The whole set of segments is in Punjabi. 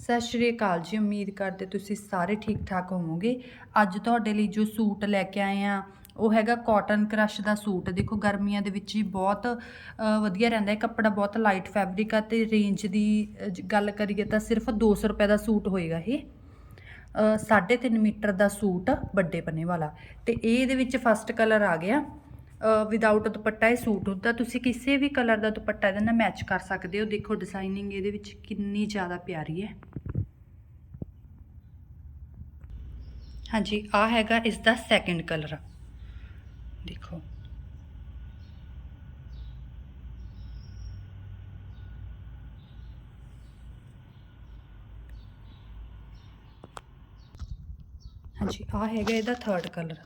ਸਤਿ ਸ਼੍ਰੀ ਅਕਾਲ ਜੀ ਉਮੀਦ ਕਰਦੇ ਤੁਸੀਂ ਸਾਰੇ ਠੀਕ ਠਾਕ ਹੋਵੋਗੇ। ਅੱਜ ਤੁਹਾਡੇ ਲਈ ਜੋ ਸੂਟ ਲੈ ਕੇ ਆਏ ਆ ਉਹ ਹੈਗਾ ਕਾਟਨ ਕ੍ਰਸ਼ ਦਾ ਸੂਟ। ਦੇਖੋ ਗਰਮੀਆਂ ਦੇ ਵਿੱਚ ਹੀ ਬਹੁਤ ਵਧੀਆ ਰਹਿੰਦਾ ਹੈ। ਕੱਪੜਾ ਬਹੁਤ ਲਾਈਟ ਫੈਬਰਿਕ ਆ ਤੇ ਰੇਂਜ ਦੀ ਗੱਲ ਕਰੀਏ ਤਾਂ ਸਿਰਫ 200 ਰੁਪਏ ਦਾ ਸੂਟ ਹੋਏਗਾ ਇਹ। ਅ, ਸਾਢੇ ਤਿੰਨ ਮੀਟਰ ਦਾ ਸੂਟ ਵੱਡੇ ਪੰਨੇ ਵਾਲਾ। ਤੇ ਇਹ ਇਹਦੇ ਵਿੱਚ ਫਸਟ ਕਲਰ ਆ ਗਿਆ। ਵਿਦਆਊਟ ਦੁਪੱਟਾ ਇਹ ਸੂਟ ਹੁੰਦਾ। ਤੁਸੀਂ ਕਿਸੇ ਵੀ ਕਲਰ ਦਾ ਦੁਪੱਟਾ ਇਹਦੇ ਨਾਲ ਮੈਚ ਕਰ ਸਕਦੇ ਹੋ। ਦੇਖੋ ਡਿਜ਼ਾਈਨਿੰਗ ਇਹਦੇ ਵਿੱਚ ਕਿੰਨੀ ਜ਼ਿਆਦਾ ਪਿਆਰੀ ਹੈ। ਹਾਂਜੀ ਆ ਹੈਗਾ ਇਸ ਦਾ ਸੈਕੰਡ ਕਲਰ ਦੇਖੋ। ਹਾਂਜੀ ਆ ਹੈਗਾ ਇਹਦਾ ਥਰਡ ਕਲਰ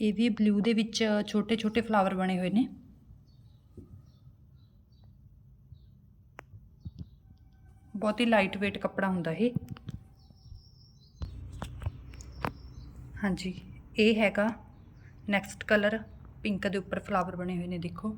ਇਹ ਵੀ ਬਲੂ ਦੇ ਵਿੱਚ ਛੋਟੇ ਛੋਟੇ ਫਲਾਵਰ ਬਣੇ ਹੋਏ ਨੇ। ਬਹੁਤ ਹੀ ਲਾਈਟ weight ਕੱਪੜਾ ਹੁੰਦਾ ਇਹ। ਹਾਂਜੀ, ਇਹ ਹੈਗਾ ਨੈਕਸਟ ਕਲਰ ਪਿੰਕ ਦੇ ਉੱਪਰ ਫਲਾਵਰ ਬਣੇ ਹੋਏ ਨੇ, ਦੇਖੋ।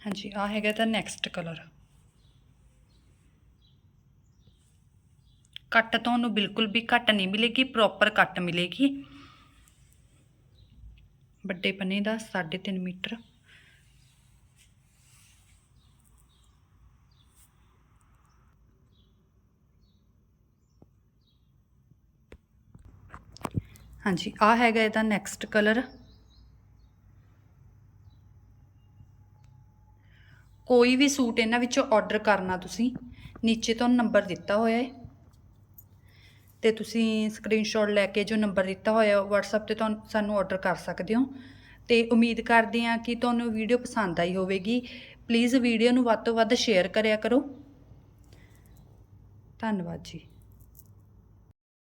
ਹਾਂਜੀ ਆ ਹੈਗਾ ਤਾਂ ਨੈਕਸਟ ਕਲਰ ਕੱਟ ਤੁਹਾਨੂੰ ਬਿਲਕੁਲ ਵੀ ਘੱਟ ਨਹੀਂ ਮਿਲੇਗੀ ਪ੍ਰੋਪਰ ਕੱਟ ਮਿਲੇਗੀ। ਵੱਡੇ ਪੰਨੇ ਦਾ 3.5 ਮੀਟਰ। ਹਾਂਜੀ ਆ ਹੈਗਾ ਇਹਦਾ ਨੈਕਸਟ ਕਲਰ ਕੋਈ ਵੀ ਸੂਟ ਇਹਨਾਂ ਵਿੱਚੋਂ ਆਰਡਰ ਕਰਨਾ ਤੁਸੀਂ, ਨੀਚੇ ਤੁਹਾਨੂੰ ਨੰਬਰ ਦਿੱਤਾ ਹੋਇਆ ਹੈ ਅਤੇ ਤੁਸੀਂ ਸਕਰੀਨਸ਼ੋਟ ਲੈ ਕੇ ਜੋ ਨੰਬਰ ਦਿੱਤਾ ਹੋਇਆ ਵਟਸਐਪ ਤੇ ਤੁਹਾਨੂੰ, ਸਾਨੂੰ ਔਡਰ ਕਰ ਸਕਦੇ ਹੋ। ਅਤੇ ਉਮੀਦ ਕਰਦੇ ਹਾਂ ਕਿ ਤੁਹਾਨੂੰ ਵੀਡੀਓ ਪਸੰਦ ਆਈ ਹੋਵੇਗੀ। ਪਲੀਜ਼ ਵੀਡੀਓ ਨੂੰ ਵੱਧ ਤੋਂ ਵੱਧ ਸ਼ੇਅਰ ਕਰਿਆ ਕਰੋ। ਧੰਨਵਾਦ ਜੀ।